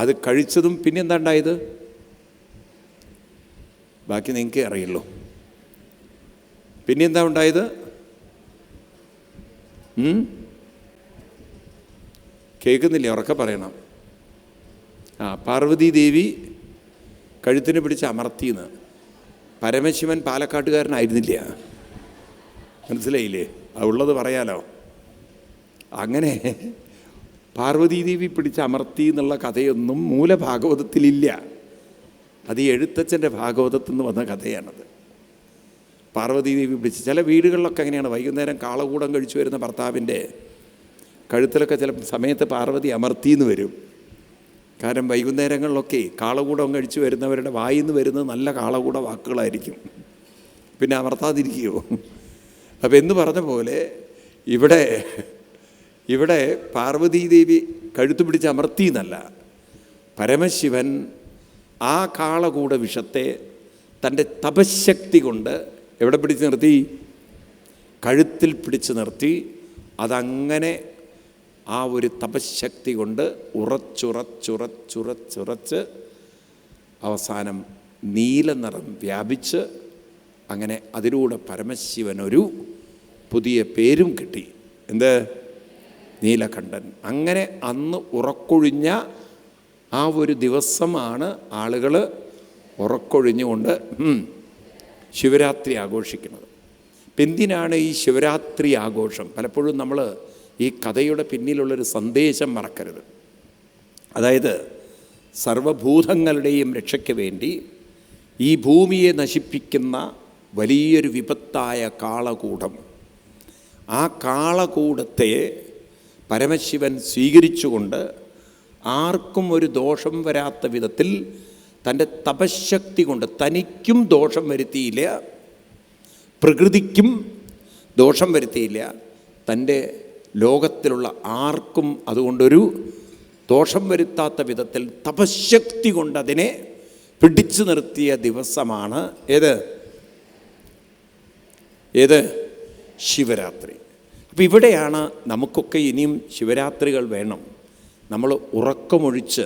അത് കഴിച്ചതും പിന്നെ എന്താ ഉണ്ടായത് ബാക്കി നിങ്ങൾക്ക് അറിയുള്ളൂ. പിന്നെ എന്താ ഉണ്ടായത്? കേൾക്കുന്നില്ലേ? ഉറക്കെ പറയണം. ആ പാർവതി ദേവി കഴുത്തിനെ പിടിച്ച് അമർത്തിയെന്ന്. പരമശിവൻ പാലക്കാട്ടുകാരനായിരുന്നില്ല. മനസ്സിലായില്ലേ? ഉള്ളത് പറയാലോ. അങ്ങനെ പാർവതി ദേവി പിടിച്ച് അമർത്തി എന്നുള്ള കഥയൊന്നും മൂലഭാഗവതത്തിലില്ല. അത് ഈ എഴുത്തച്ഛന്റെ ഭാഗവതത്തിൽ നിന്ന് വന്ന കഥയാണത്. പാർവതീദേവി പിടിച്ച് ചില വീടുകളിലൊക്കെ അങ്ങനെയാണ്. വൈകുന്നേരം കാളകൂടം കഴിച്ചു വരുന്ന ഭർത്താവിന്റെ കഴുത്തിലൊക്കെ ചില സമയത്ത് പാർവതി അമർത്തി എന്ന് വരും. കാരണം വൈകുന്നേരങ്ങളിലൊക്കെ കാളകൂടം കഴിച്ചു വരുന്നവരുടെ വായിൽ നിന്ന് വരുന്നത് നല്ല കാളകൂട വാക്കുകളായിരിക്കും. പിന്നെ അമർത്താതിരിക്കുമോ അപ്പോൾ എന്ന് പറഞ്ഞ പോലെ ഇവിടെ ഇവിടെ പാർവതീദേവി കഴുത്ത് പിടിച്ച് അമർത്തി എന്നല്ല പരമശിവൻ ആ കാളകൂട വിഷത്തെ തന്റെ തപശക്തി കൊണ്ട് എവിടെ പിടിച്ച് നിർത്തി? കഴുത്തിൽ പിടിച്ച് നിർത്തി. അതങ്ങനെ ആ ഒരു തപശക്തി കൊണ്ട് ഉറച്ചുറച്ചുറച്ചുറച്ചുറച്ച് അവസാനം നീല നിറം വ്യാപിച്ച് അങ്ങനെ അതിലൂടെ പരമശിവനൊരു പുതിയ പേരും കിട്ടി. എന്ത്? നീലകണ്ഠൻ. അങ്ങനെ അന്ന് ഉറക്കൊഴിഞ്ഞ ആ ഒരു ദിവസമാണ് ആളുകൾ ഉറക്കൊഴിഞ്ഞുകൊണ്ട് ശിവരാത്രി ആഘോഷിക്കുന്നത്. എന്തിനാണ് ഈ ശിവരാത്രി ആഘോഷം. പലപ്പോഴും നമ്മൾ ഈ കഥയുടെ പിന്നിലുള്ളൊരു സന്ദേശം മറക്കരുത്. അതായത് സർവഭൂതങ്ങളുടെയും രക്ഷയ്ക്ക് വേണ്ടി ഈ ഭൂമിയെ നശിപ്പിക്കുന്ന വലിയൊരു വിപത്തായ കാളകൂടം. ആ കാളകൂടത്തെ പരമശിവൻ സ്വീകരിച്ചുകൊണ്ട് ആർക്കും ഒരു ദോഷം വരാത്ത വിധത്തിൽ തന്റെ തപശക്തി കൊണ്ട് തനിക്കും ദോഷം വരുത്തിയില്ല പ്രകൃതിക്കും ദോഷം വരുത്തിയില്ല തന്റെ ലോകത്തിലുള്ള ആർക്കും അതുകൊണ്ടൊരു ദോഷം വരുത്താത്ത വിധത്തിൽ തപശക്തി കൊണ്ട് അതിനെ പിടിച്ചു നിർത്തിയ ദിവസമാണ് ഏത്? ഏത്? ശിവരാത്രി. അപ്പോൾ ഇവിടെയാണ് നമുക്കൊക്കെ ഇനിയും ശിവരാത്രികൾ വേണം. നമ്മൾ ഉറക്കമൊഴിച്ച്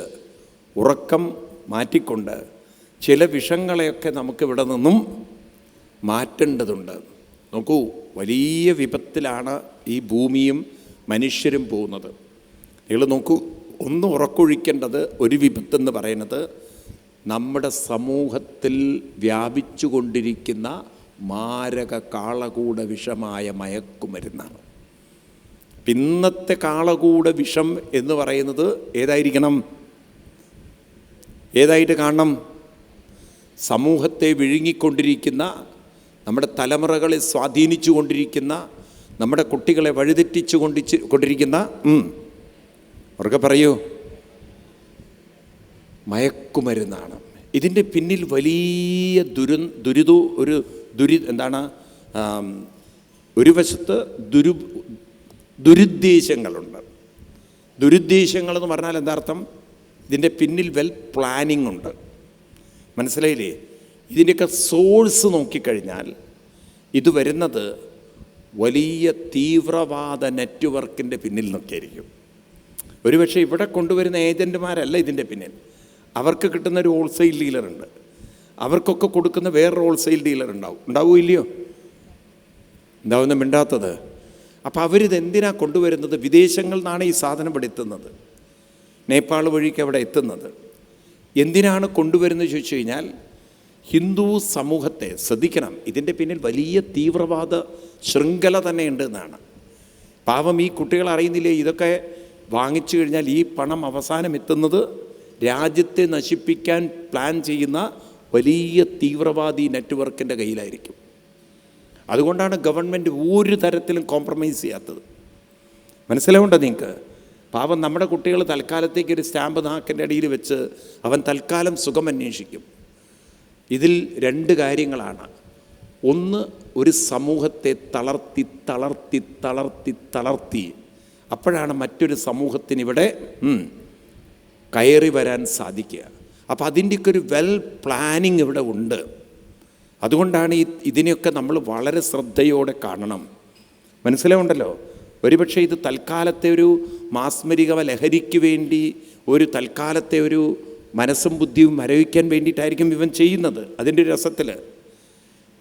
ഉറക്കം മാറ്റിക്കൊണ്ട് ചില വിഷങ്ങളെയൊക്കെ നമുക്കിവിടെ നിന്നും മാറ്റേണ്ടതുണ്ട്. നോക്കൂ വലിയ വിപത്തിലാണ് ഈ ഭൂമിയും മനുഷ്യരും പോകുന്നത്. നിങ്ങൾ നോക്കൂ ഒന്ന് ഉറക്കൊഴിക്കേണ്ടത് ഒരു വിപത്തെന്ന് പറയുന്നത് നമ്മുടെ സമൂഹത്തിൽ വ്യാപിച്ചുകൊണ്ടിരിക്കുന്ന മാരക കാളകൂട വിഷമായ മയക്കുമരുന്നാണ്. ഇന്നത്തെ കാളകൂട വിഷം എന്ന് പറയുന്നത് ഏതായിരിക്കണം? ഏതായിട്ട് കാണണം? സമൂഹത്തെ വിഴുങ്ങിക്കൊണ്ടിരിക്കുന്ന നമ്മുടെ തലമുറകളെ സ്വാധീനിച്ചു കൊണ്ടിരിക്കുന്ന നമ്മുടെ കുട്ടികളെ വഴിതെറ്റിച്ചു കൊണ്ടിച്ച് കൊണ്ടിരിക്കുന്ന അവർക്ക് പറയൂ. മയക്കുമരുന്നാണ്. ഇതിന്റെ പിന്നിൽ വലിയ ദുരു ദുരിതോ ഒരു ദുരി എന്താണ് ഒരു വശത്ത് ദുരു ദുരുദ്ദേശങ്ങളുണ്ട്. ദുരുദ്ദേശങ്ങളെന്ന് പറഞ്ഞാൽ എന്താർത്ഥം? ഇതിന്റെ പിന്നിൽ വെൽ പ്ലാനിംഗ് ഉണ്ട്. മനസ്സിലായില്ലേ? ഇതിന്റെയൊക്കെ സോഴ്സ് നോക്കിക്കഴിഞ്ഞാൽ ഇത് വരുന്നത് വലിയ തീവ്രവാദ നെറ്റ്വർക്കിന്റെ പിന്നിൽ നിന്നൊക്കെയായിരിക്കും. ഒരുപക്ഷെ ഇവിടെ കൊണ്ടുവരുന്ന ഏജന്റുമാരല്ല ഇതിന്റെ പിന്നിൽ. അവർക്ക് കിട്ടുന്ന ഒരു ഹോൾസെയിൽ ഡീലറുണ്ട് അവർക്കൊക്കെ കൊടുക്കുന്ന വേറൊരു ഹോൾസെയിൽ ഡീലർ ഉണ്ടാവും. ഉണ്ടാവുമോ ഇല്ലയോ എന്താവുന്ന മിണ്ടാത്തത്? അപ്പോൾ അവരിത് എന്തിനാ കൊണ്ടുവരുന്നത്? വിദേശങ്ങളിൽ നിന്നാണ് ഈ സാധനം ഇവിടെ എത്തുന്നത്. നേപ്പാൾ വഴിക്ക് അവിടെ എത്തുന്നത്. എന്തിനാണ് കൊണ്ടുവരുന്നത് ചോദിച്ചു കഴിഞ്ഞാൽ ഹിന്ദു സമൂഹത്തെ ശ്രദ്ധിക്കണം. ഇതിന്റെ പിന്നിൽ വലിയ തീവ്രവാദ ശൃംഖല തന്നെ ഉണ്ട് എന്നാണ്. പാവം ഈ കുട്ടികൾ അറിയുന്നില്ലേ? ഇതൊക്കെ വാങ്ങിച്ചു കഴിഞ്ഞാൽ ഈ പണം അവസാനം എത്തുന്നത് രാജ്യത്തെ നശിപ്പിക്കാൻ പ്ലാൻ ചെയ്യുന്ന വലിയ തീവ്രവാദി നെറ്റ്വർക്കിന്റെ കയ്യിലായിരിക്കും. അതുകൊണ്ടാണ് ഗവൺമെന്റ് ഒരു തരത്തിലും കോംപ്രമൈസ് ചെയ്യാത്തത്. മനസ്സിലാവുണ്ടോ നിങ്ങൾക്ക്? പാവം നമ്മുടെ കുട്ടികൾ തൽക്കാലത്തേക്ക് ഒരു സ്റ്റാമ്പ് നാക്കിന്റെ അടിയിൽ വെച്ച് അവൻ തൽക്കാലം സുഖം അന്വേഷിക്കും. ഇതിൽ രണ്ട് കാര്യങ്ങളാണ്. ഒന്ന് ഒരു സമൂഹത്തെ തളർത്തി തളർത്തി തളർത്തി തളർത്തി. അപ്പോഴാണ് മറ്റൊരു സമൂഹത്തിനിവിടെ കയറി വരാൻ സാധിക്കുക. അപ്പോൾ അതിന്റെയൊക്കെ ഒരു വെൽ പ്ലാനിങ് ഇവിടെ ഉണ്ട്. അതുകൊണ്ടാണ് ഈ ഇതിനെയൊക്കെ നമ്മൾ വളരെ ശ്രദ്ധയോടെ കാണണം. മനസ്സിലാവുണ്ടല്ലോ? ഒരുപക്ഷെ ഇത് തൽക്കാലത്തെ ഒരു മാസ്മരിക ലഹരിക്ക് വേണ്ടി ഒരു തൽക്കാലത്തെ ഒരു മനസ്സും ബുദ്ധിയും മരവിക്കാൻ വേണ്ടിയിട്ടായിരിക്കും ഇവൻ ചെയ്യുന്നത് അതിന്റെ രസത്തിൽ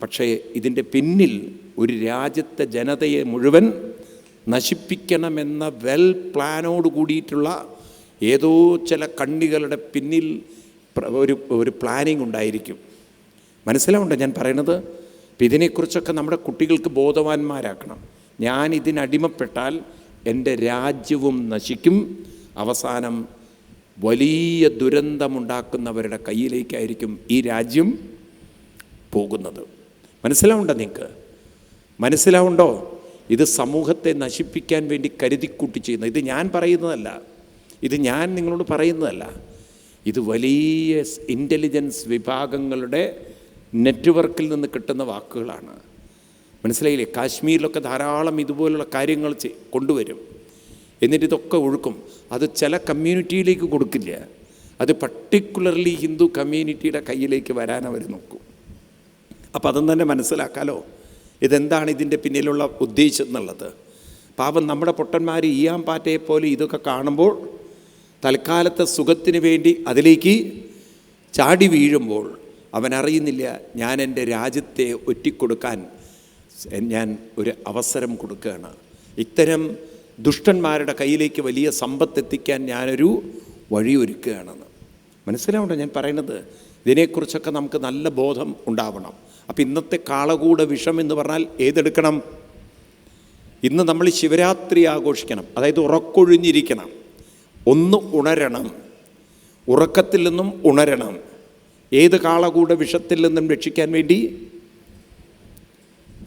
പക്ഷേ ഇതിന്റെ പിന്നിൽ ഒരു രാജ്യത്തെ ജനതയെ മുഴുവൻ നശിപ്പിക്കണമെന്ന വെൽ പ്ലാനോട് കൂടിയിട്ടുള്ള ഏതോ ചില കണ്ണികളുടെ പിന്നിൽ ഒരു ഒരു പ്ലാനിങ് ഉണ്ടായിരിക്കും. മനസ്സിലാവുണ്ടോ? ഞാൻ പറയണത് ഇതിനെക്കുറിച്ചൊക്കെ നമ്മുടെ കുട്ടികൾക്ക് ബോധവാന്മാരാക്കണം. ഞാൻ ഇതിനടിമപ്പെട്ടാൽ എന്റെ രാജ്യവും നശിക്കും. അവസാനം വലിയ ദുരന്തമുണ്ടാക്കുന്നവരുടെ കയ്യിലേക്കായിരിക്കും ഈ രാജ്യം പോകുന്നത്. മനസ്സിലാവുണ്ടോ നിങ്ങൾക്ക് മനസ്സിലാവുണ്ടോ? ഇത് സമൂഹത്തെ നശിപ്പിക്കാൻ വേണ്ടി കരുതിക്കൂട്ടി ചെയ്യുന്ന ഇത് ഞാൻ പറയുന്നതല്ല. ഇത് ഞാൻ നിങ്ങളോട് പറയുന്നതല്ല. ഇത് വലിയ ഇന്റലിജൻസ് വിഭാഗങ്ങളുടെ നെറ്റ്വർക്കിൽ നിന്ന് കിട്ടുന്ന വാക്കുകളാണ്. മനസ്സിലായില്ലേ? കാശ്മീരിലൊക്കെ ധാരാളം ഇതുപോലുള്ള കാര്യങ്ങൾ കൊണ്ടുവരും. എന്നിട്ട് ഇതൊക്കെ ഒഴുക്കും. അത് ചില കമ്മ്യൂണിറ്റിയിലേക്ക് കൊടുക്കില്ല. അത് പർട്ടിക്കുലർലി ഹിന്ദു കമ്മ്യൂണിറ്റിയുടെ കയ്യിലേക്ക് വരാൻ അവർ നോക്കും. അപ്പോൾ അതും തന്നെ മനസ്സിലാക്കാലോ? ഇതെന്താണ് ഇതിന്റെ പിന്നിലുള്ള ഉദ്ദേശം എന്നുള്ളത്? പാപം നമ്മുടെ പൊട്ടന്മാർ ഈയാൻ പാറ്റയെ പോലെ ഇതൊക്കെ കാണുമ്പോൾ തൽക്കാലത്തെ സുഖത്തിന് വേണ്ടി അതിലേക്ക് ചാടി വീഴുമ്പോൾ അവൻ അറിയുന്നില്ല ഞാൻ എന്റെ രാജ്യത്തെ ഒറ്റിക്കൊടുക്കാൻ ഞാൻ ഒരു അവസരം കൊടുക്കുകയാണ്. ഇത്തരം ദുഷ്ടന്മാരുടെ കയ്യിലേക്ക് വലിയ സമ്പത്തെത്തിക്കാൻ ഞാനൊരു വഴിയൊരുക്കുകയാണെന്ന് മനസ്സിലാവണ്ടോ ഞാൻ പറയുന്നത്? ഇതിനെക്കുറിച്ചൊക്കെ നമുക്ക് നല്ല ബോധം ഉണ്ടാവണം. അപ്പം ഇന്നത്തെ കാളകൂട വിഷം എന്ന് പറഞ്ഞാൽ ഏതെടുക്കണം? ഇന്ന് നമ്മൾ ശിവരാത്രി ആഘോഷിക്കണം. അതായത് ഉറക്കൊഴിഞ്ഞിരിക്കണം. ഒന്ന് ഉണരണം. ഉറക്കത്തിൽ നിന്നും ഉണരണം. ഏത് കാളകൂട വിഷത്തിൽ നിന്നും രക്ഷിക്കാൻ വേണ്ടി?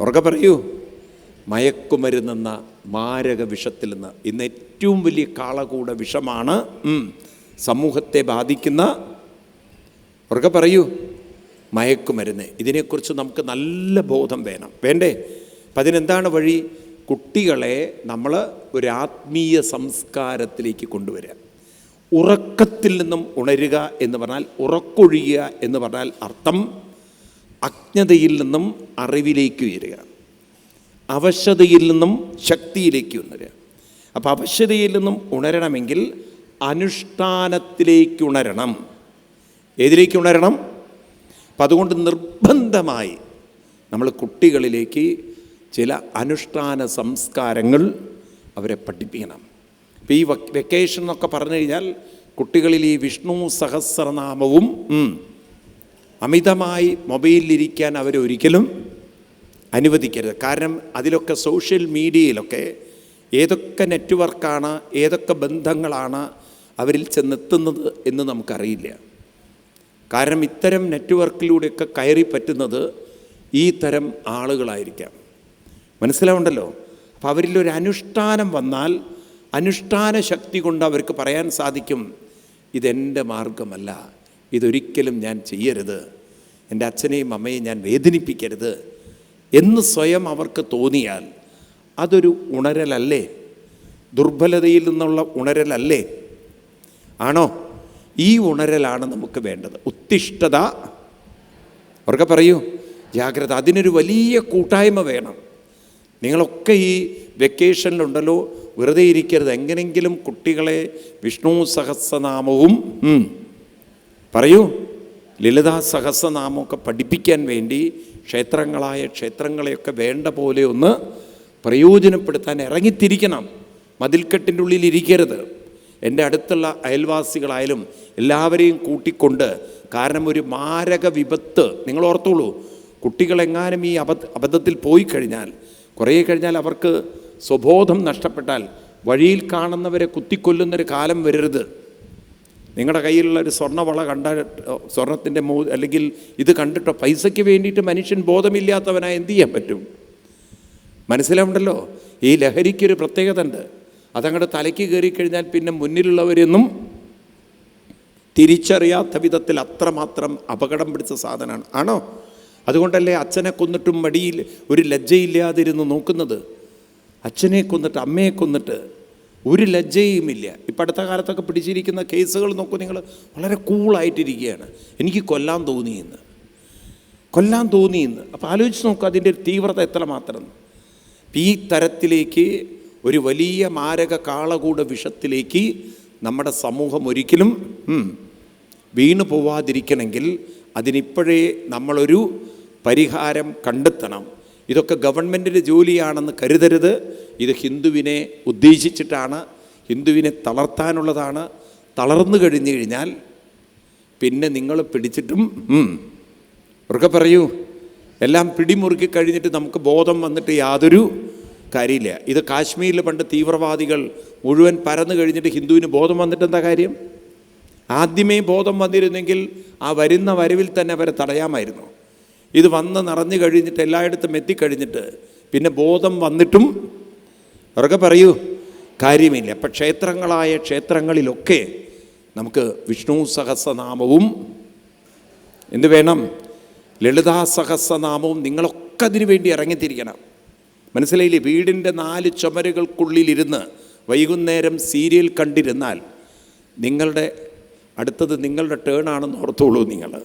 ഉറക്കെ പറയൂ. മയക്കുമരുന്നെന്ന മാരക വിഷത്തിൽ നിന്ന്. ഇന്ന് ഏറ്റവും വലിയ കാളകൂട വിഷമാണ് സമൂഹത്തെ ബാധിക്കുന്ന ഉറക്കെ പറയൂ മയക്കുമരുന്ന്. ഇതിനെക്കുറിച്ച് നമുക്ക് നല്ല ബോധം വേണം. വേണ്ടേ? അപ്പം അതിനെന്താണ് വഴി? കുട്ടികളെ നമ്മൾ ഒരു ആത്മീയ സംസ്കാരത്തിലേക്ക് കൊണ്ടുവരിക ഉറക്കത്തിൽ നിന്നും ഉണരുക എന്ന് പറഞ്ഞാൽ ഉറക്കൊഴിയുക എന്ന് പറഞ്ഞാൽ അർത്ഥം അജ്ഞതയിൽ നിന്നും അറിവിലേക്ക് ഉയരുക. അവശതയിൽ നിന്നും ശക്തിയിലേക്ക് ഉണരുക. അപ്പോൾ അവശതയിൽ നിന്നും ഉണരണമെങ്കിൽ അനുഷ്ഠാനത്തിലേക്ക് ഉണരണം. ഏതിലേക്ക് ഉണരണം? അപ്പം അതുകൊണ്ട് നിർബന്ധമായി നമ്മൾ കുട്ടികളിലേക്ക് ചില അനുഷ്ഠാന സംസ്കാരങ്ങൾ അവരെ പഠിപ്പിക്കണം. ഇപ്പം ഈ വക്- വെക്കേഷൻ എന്നൊക്കെ പറഞ്ഞു കഴിഞ്ഞാൽ കുട്ടികളിൽ ഈ വിഷ്ണു സഹസ്രനാമവും അമിതമായി മൊബൈലിലിരിക്കാൻ അവരൊരിക്കലും അനുവദിക്കരുത്. കാരണം അതിലൊക്കെ സോഷ്യൽ മീഡിയയിലൊക്കെ ഏതൊക്കെ നെറ്റ്വർക്കാണ് ഏതൊക്കെ ബന്ധങ്ങളാണ് അവരിൽ ചെന്നെത്തുന്നത് എന്ന് നമുക്കറിയില്ല. കാരണം ഇത്തരം നെറ്റ്വർക്കിലൂടെയൊക്കെ കയറി പറ്റുന്നത് ഈ തരം ആളുകളായിരിക്കാം. മനസ്സിലാവുണ്ടല്ലോ? അപ്പോൾ അവരിലൊരു അനുഷ്ഠാനം വന്നാൽ അനുഷ്ഠാന ശക്തി കൊണ്ട് അവർക്ക് പറയാൻ സാധിക്കും ഇതെന്റെ മാർഗമല്ല. ഇതൊരിക്കലും ഞാൻ ചെയ്യരുത്. എന്റെ അച്ഛനെയും അമ്മയെയും ഞാൻ വേദനിപ്പിക്കരുത്. എന്ന് സ്വയം അവർക്ക് തോന്നിയാൽ അതൊരു ഉണരലല്ലേ? ദുർബലതയിൽ നിന്നുള്ള ഉണരലല്ലേ? ആണോ? ഈ ഉണരലാണ് നമുക്ക് വേണ്ടത്. ഉത്തിഷ്ഠത. അവർക്ക് പറയൂ ജാഗ്രത. അതിനൊരു വലിയ കൂട്ടായ്മ വേണം. നിങ്ങളൊക്കെ ഈ വെക്കേഷനിലുണ്ടല്ലോ വെറുതെ ഇരിക്കരുത്. എങ്ങനെങ്കിലും കുട്ടികളെ വിഷ്ണു സഹസ്രനാമവും പറയൂ. ലളിതാ സഹസ്രനാമമൊക്കെ പഠിപ്പിക്കാൻ വേണ്ടി ക്ഷേത്രങ്ങളായ ക്ഷേത്രങ്ങളെയൊക്കെ വേണ്ട പോലെ ഒന്ന് പ്രയോജനപ്പെടുത്താൻ ഇറങ്ങിത്തിരിക്കണം. മതിൽക്കെട്ടിന്റെ ഉള്ളിൽ ഇരിക്കരുത്. എന്റെ അടുത്തുള്ള അയൽവാസികളായാലും എല്ലാവരെയും കൂട്ടിക്കൊണ്ട് കാരണം ഒരു മാരക വിപത്ത്. നിങ്ങൾ ഓർത്തോളൂ കുട്ടികളെങ്ങാനും ഈ അബദ്ധ അബദ്ധത്തിൽ പോയി കഴിഞ്ഞാൽ കുറേ കഴിഞ്ഞാൽ അവർക്ക് സ്വബോധം നഷ്ടപ്പെട്ടാൽ വഴിയിൽ കാണുന്നവരെ കുത്തിക്കൊല്ലുന്നൊരു കാലം വരരുത്. നിങ്ങളുടെ കയ്യിലുള്ള ഒരു സ്വർണവള കണ്ട സ്വർണത്തിന്റെ മൂ അല്ലെങ്കിൽ ഇത് കണ്ടിട്ടോ? പൈസയ്ക്ക് വേണ്ടിയിട്ട് മനുഷ്യൻ ബോധമില്ലാത്തവനായി എന്ത് ചെയ്യാൻ പറ്റും? മനസ്സിലാവുണ്ടല്ലോ? ഈ ലഹരിക്കൊരു പ്രത്യേകത ഉണ്ട് അതങ്ങോട്ട് തലയ്ക്ക് കയറിക്കഴിഞ്ഞാൽ പിന്നെ മുന്നിലുള്ളവരെന്നും തിരിച്ചറിയാത്ത വിധത്തിൽ അത്രമാത്രം അപകടം പിടിച്ച സാധനമാണ്. ആണോ? അതുകൊണ്ടല്ലേ അച്ഛനെ കൊന്നിട്ടും മടിയിൽ ഒരു ലജ്ജയില്ലാതിരുന്ന് നോക്കുന്നത്. അച്ഛനെ കൊന്നിട്ട് അമ്മയെ കൊന്നിട്ട് ഒരു ലജ്ജയുമില്ല. ഇപ്പം അടുത്ത കാലത്തൊക്കെ പിടിച്ചിരിക്കുന്ന കേസുകൾ നോക്കൂ നിങ്ങൾ. വളരെ കൂളായിട്ടിരിക്കുകയാണ്. എനിക്ക് കൊല്ലാൻ തോന്നിയെന്ന് കൊല്ലാൻ തോന്നിയെന്ന് അപ്പോൾ ആലോചിച്ച് നോക്കുക അതിന്റെ തീവ്രത എത്ര മാത്രം. ഈ തരത്തിലേക്ക് ഒരു വലിയ മാരക കാളകൂട വിഷത്തിലേക്ക് നമ്മുടെ സമൂഹം ഒരിക്കലും വീണു പോവാതിരിക്കണമെങ്കിൽ അതിനിപ്പോഴേ നമ്മളൊരു പരിഹാരം കണ്ടെത്തണം. ഇതൊക്കെ ഗവൺമെന്റിന്റെ ജോലിയാണെന്ന് കരുതരുത്. ഇത് ഹിന്ദുവിനെ ഉദ്ദേശിച്ചിട്ടാണ് ഹിന്ദുവിനെ തളർത്താനുള്ളതാണ്. തളർന്നു കഴിഞ്ഞു കഴിഞ്ഞാൽ പിന്നെ നിങ്ങൾ പിടിച്ചിട്ടും ഉറക്കെ പറയൂ. എല്ലാം പിടിമുറുക്കി കഴിഞ്ഞിട്ട് നമുക്ക് ബോധം വന്നിട്ട് യാതൊരു കാര്യമില്ല. ഇത് കാശ്മീരിൽ പണ്ട് തീവ്രവാദികൾ മുഴുവൻ പരന്നു കഴിഞ്ഞിട്ട് ഹിന്ദുവിന് ബോധം വന്നിട്ട് എന്താ കാര്യം? ആദ്യമേ ബോധം വന്നിരുന്നെങ്കിൽ ആ വരുന്ന വരവിൽ തന്നെ അവരെ തടയാമായിരുന്നു. ഇത് വന്ന് നിറഞ്ഞു കഴിഞ്ഞിട്ട് എല്ലായിടത്തും എത്തിക്കഴിഞ്ഞിട്ട് പിന്നെ ബോധം വന്നിട്ടും അവരൊക്കെ പറയൂ കാര്യമില്ല. അപ്പം ക്ഷേത്രങ്ങളായ ക്ഷേത്രങ്ങളിലൊക്കെ നമുക്ക് വിഷ്ണു സഹസ്രനാമവും എന്ത് വേണം? ലളിതാ സഹസ്രനാമവും നിങ്ങളൊക്കെ അതിനു വേണ്ടി ഇറങ്ങിത്തിരിക്കണം. മനസ്സിലായില്ലേ? വീടിന്റെ നാല് ചുമരുകൾക്കുള്ളിലിരുന്ന് വൈകുന്നേരം സീരിയൽ കണ്ടിരുന്നാൽ നിങ്ങളുടെ അടുത്തത് നിങ്ങളുടെ ടേൺ ആണെന്ന് ഓർത്തോളൂ നിങ്ങൾ.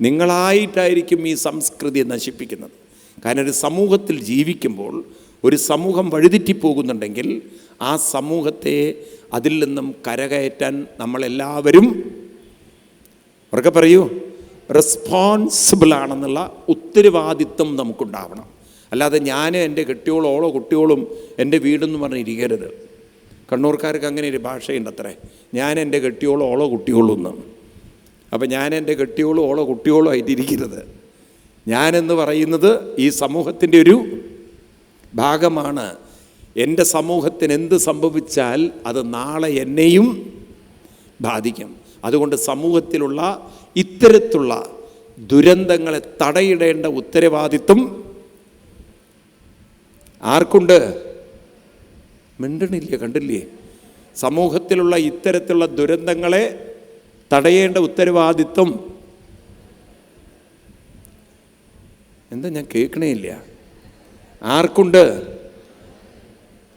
നിങ്ങളായിട്ടായിരിക്കും ഈ സംസ്കൃതി നശിപ്പിക്കുന്നത്. കാരണം ഒരു സമൂഹത്തിൽ ജീവിക്കുമ്പോൾ ഒരു സമൂഹം വഴിതെറ്റിപ്പോകുന്നുണ്ടെങ്കിൽ ആ സമൂഹത്തെ അതിൽ നിന്നും കരകയറ്റാൻ നമ്മളെല്ലാവരും ഉറക്കെ പറയൂ റെസ്പോൺസിബിൾ ആണെന്നുള്ള ഉത്തരവാദിത്വം നമുക്കുണ്ടാവണം. അല്ലാതെ ഞാൻ എന്റെ കെട്ടിയോളോ ഓളോ കുട്ടിയോളും എന്റെ വീടെന്ന് പറഞ്ഞിരിക്കരുത്. കണ്ണൂർക്കാർക്ക് അങ്ങനെ ഒരു ഭാഷയുണ്ട് അത്രേ ഞാൻ എന്റെ കെട്ടിയോളോ ഓളോ കുട്ടിയോളൂ എന്ന്. അപ്പം ഞാൻ എന്റെ കെട്ടിയോളോ ഓളോ കുട്ടിയോളോ ആയിട്ടിരിക്കരുത് ഞാനെന്ന് പറയുന്നത് ഈ സമൂഹത്തിന്റെ ഒരു ഭാഗമാണ്. എന്റെ സമൂഹത്തിന് എന്ത് സംഭവിച്ചാൽ അത് നാളെ എന്നെയും ബാധിക്കും. അതുകൊണ്ട് സമൂഹത്തിലുള്ള ഇത്തരത്തിലുള്ള ദുരന്തങ്ങളെ തടയിടേണ്ട ഉത്തരവാദിത്വം ആർക്കുണ്ട്? മിണ്ടണില്ല കണ്ടില്ലേ? സമൂഹത്തിലുള്ള ഇത്തരത്തിലുള്ള ദുരന്തങ്ങളെ തടയേണ്ട ഉത്തരവാദിത്വം. എന്താ ഞാൻ കേൾക്കണേ ഇല്ല ആർക്കുണ്ട്?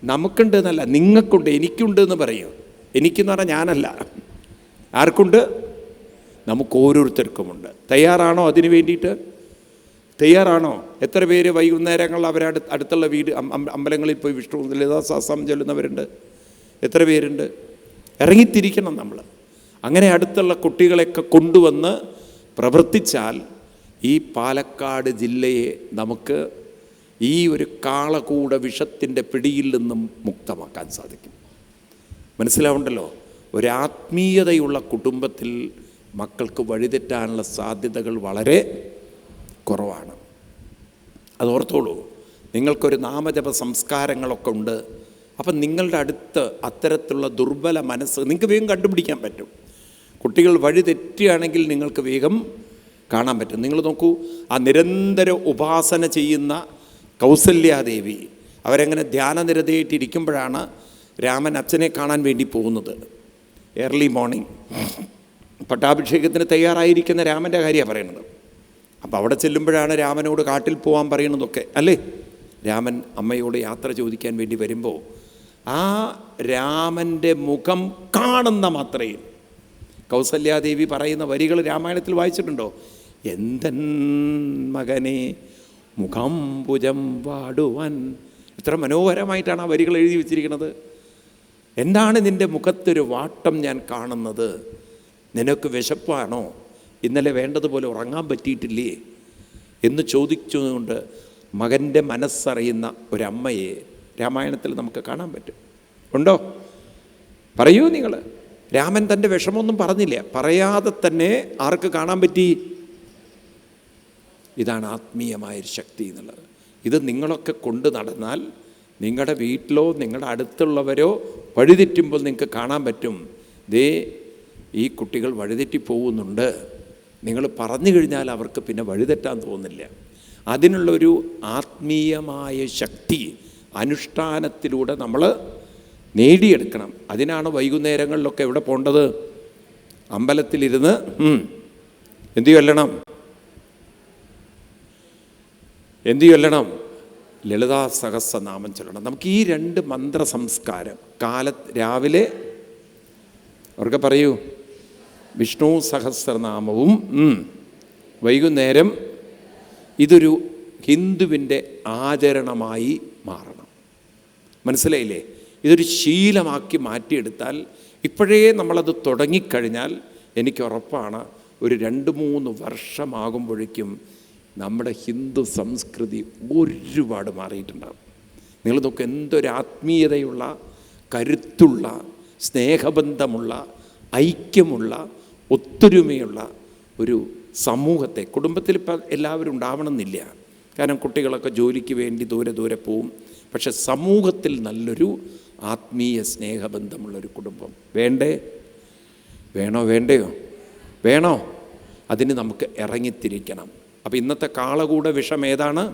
നമുക്കുണ്ട് എന്നല്ല നിങ്ങൾക്കുണ്ട് എനിക്കുണ്ട് എന്ന് പറയും. എനിക്കെന്ന് പറഞ്ഞാൽ ഞാനല്ല. ആർക്കുണ്ട്? നമുക്ക് ഓരോരുത്തർക്കുമുണ്ട്. തയ്യാറാണോ അതിന് വേണ്ടിയിട്ട്? തയ്യാറാണോ? എത്ര പേര് വൈകുന്നേരങ്ങളിൽ അവരടു അടുത്തുള്ള വീട് അമ്പലങ്ങളിൽ പോയി വിഷ്ണു ലളിതാസാസം ചൊല്ലുന്നവരുണ്ട്? എത്ര പേരുണ്ട്? ഇറങ്ങിത്തിരിക്കണം നമ്മൾ. അങ്ങനെ അടുത്തുള്ള കുട്ടികളെയൊക്കെ കൊണ്ടുവന്ന് പ്രവർത്തിച്ചാൽ ഈ പാലക്കാട് ജില്ലയെ നമുക്ക് ഈ ഒരു കാളകൂട വിഷത്തിന്റെ പിടിയിൽ നിന്നും മുക്തമാക്കാൻ സാധിക്കും. മനസ്സിലാവുണ്ടല്ലോ? ഒരു ആത്മീയതയുള്ള കുടുംബത്തിൽ മക്കൾക്ക് വഴിതെറ്റാനുള്ള സാധ്യതകൾ വളരെ കുറവാണ്. അത് ഓർത്തോളൂ നിങ്ങൾക്കൊരു നാമജപ സംസ്കാരങ്ങളൊക്കെ ഉണ്ട്. അപ്പം നിങ്ങളുടെ അടുത്ത് അത്തരത്തിലുള്ള ദുർബല മനസ്സ് നിങ്ങൾക്ക് വേഗം കണ്ടുപിടിക്കാൻ പറ്റും. കുട്ടികൾ വഴി തെറ്റുകയാണെങ്കിൽ നിങ്ങൾക്ക് വേഗം കാണാൻ പറ്റും. നിങ്ങൾ നോക്കൂ ആ നിരന്തര ഉപാസന ചെയ്യുന്ന കൗസല്യാദേവി അവരെങ്ങനെ ധ്യാനനിരതയായിട്ടിരിക്കുമ്പോഴാണ് രാമൻ അച്ഛനെ കാണാൻ വേണ്ടി പോകുന്നത്. ഏർലി മോർണിംഗ് പട്ടാഭിഷേകത്തിന് തയ്യാറായിരിക്കുന്ന രാമന്റെ കാര്യമാണ് പറയുന്നത്. അപ്പോൾ അവിടെ ചെല്ലുമ്പോഴാണ് രാമനോട് കാട്ടിൽ പോകാൻ പറയുന്നതൊക്കെ അല്ലേ? രാമൻ അമ്മയോട് യാത്ര ചോദിക്കാൻ വേണ്ടി വരുമ്പോൾ ആ രാമന്റെ മുഖം കാണുന്ന മാത്രയിൽ കൗസല്യാദേവി പറയുന്ന വരികൾ രാമായണത്തിൽ വായിച്ചിട്ടുണ്ടോ? എന്തൻ മകനെ മുഖം ഭുജം വാടുവാൻ ഇത്ര മനോഹരമായിട്ടാണ് ആ വരികൾ എഴുതി വെച്ചിരിക്കുന്നത്. എന്താണ് നിന്റെ മുഖത്തൊരു വാട്ടം ഞാൻ കാണുന്നത്? നിനക്ക് വിശപ്പാണോ? ഇന്നലെ വേണ്ടതുപോലെ ഉറങ്ങാൻ പറ്റിയിട്ടില്ലേ? എന്ന് ചോദിച്ചുകൊണ്ട് മകന്റെ മനസ്സറിയുന്ന ഒരമ്മയെ രാമായണത്തിൽ നമുക്ക് കാണാൻ പറ്റും. ഉണ്ടോ? പറയൂ നിങ്ങൾ രാമൻ തന്റെ വിഷമമൊന്നും പറഞ്ഞില്ല. പറയാതെ തന്നെ ആർക്ക് കാണാൻ പറ്റി? ഇതാണ് ആത്മീയമായൊരു ശക്തി എന്നുള്ളത്. ഇത് നിങ്ങളൊക്കെ കൊണ്ട് നടന്നാൽ നിങ്ങളുടെ വീട്ടിലോ നിങ്ങളുടെ അടുത്തുള്ളവരോ വഴിതെറ്റുമ്പോൾ നിങ്ങൾക്ക് കാണാൻ പറ്റും. ദേ ഈ കുട്ടികൾ വഴിതെറ്റി പോകുന്നുണ്ട്. നിങ്ങൾ പറഞ്ഞു കഴിഞ്ഞാൽ അവർക്ക് പിന്നെ വഴിതെറ്റാൻ തോന്നില്ല. അതിനുള്ളൊരു ആത്മീയമായ ശക്തി അനുഷ്ഠാനത്തിലൂടെ നമ്മൾ നേടിയെടുക്കണം. അതിനാണ് വൈകുന്നേരങ്ങളിലൊക്കെ എവിടെ പോകേണ്ടത് അമ്പലത്തിലിരുന്ന് എന്തു ചൊല്ലണം? എന്തു ചൊല്ലണം? ലളിതാ സഹസ്രനാമം ചൊല്ലണം. നമുക്ക് ഈ രണ്ട് മന്ത്ര സംസ്കാരം കാല രാവിലെ അവർക്ക് പറയൂ വിഷ്ണു സഹസ്രനാമവും വൈകുന്നേരം ഇതൊരു ഹിന്ദുവിന്റെ ആചരണമായി മാറണം. മനസ്സിലായില്ലേ? ഇതൊരു ശീലമാക്കി മാറ്റിയെടുത്താൽ ഇപ്പോഴേ നമ്മളത് തുടങ്ങിക്കഴിഞ്ഞാൽ എനിക്ക് ഉറപ്പാണ് ഒരു രണ്ട് മൂന്ന് വർഷമാകുമ്പോഴേക്കും നമ്മുടെ ഹിന്ദു സംസ്കൃതി ഒരുപാട് മാറിയിട്ടുണ്ടാകും നിങ്ങൾ നോക്ക് എന്തൊരു ആത്മീയതയുള്ള കരുത്തുള്ള സ്നേഹബന്ധമുള്ള ഐക്യമുള്ള ഒത്തൊരുമയുള്ള ഒരു സമൂഹത്തെ കുടുംബത്തിൽ ഇപ്പം എല്ലാവരും ഉണ്ടാവണമെന്നില്ല. കാരണം കുട്ടികളൊക്കെ ജോലിക്ക് വേണ്ടി ദൂരെ ദൂരെ പോവും. പക്ഷെ സമൂഹത്തിൽ നല്ലൊരു ആത്മീയ സ്നേഹബന്ധമുള്ളൊരു കുടുംബം. വേണ്ടേ? വേണോ? വേണ്ടയോ? വേണോ? അതിന് നമുക്ക് ഇറങ്ങിത്തിരിക്കണം. അപ്പം ഇന്നത്തെ കാളകൂട വിഷം ഏതാണ്?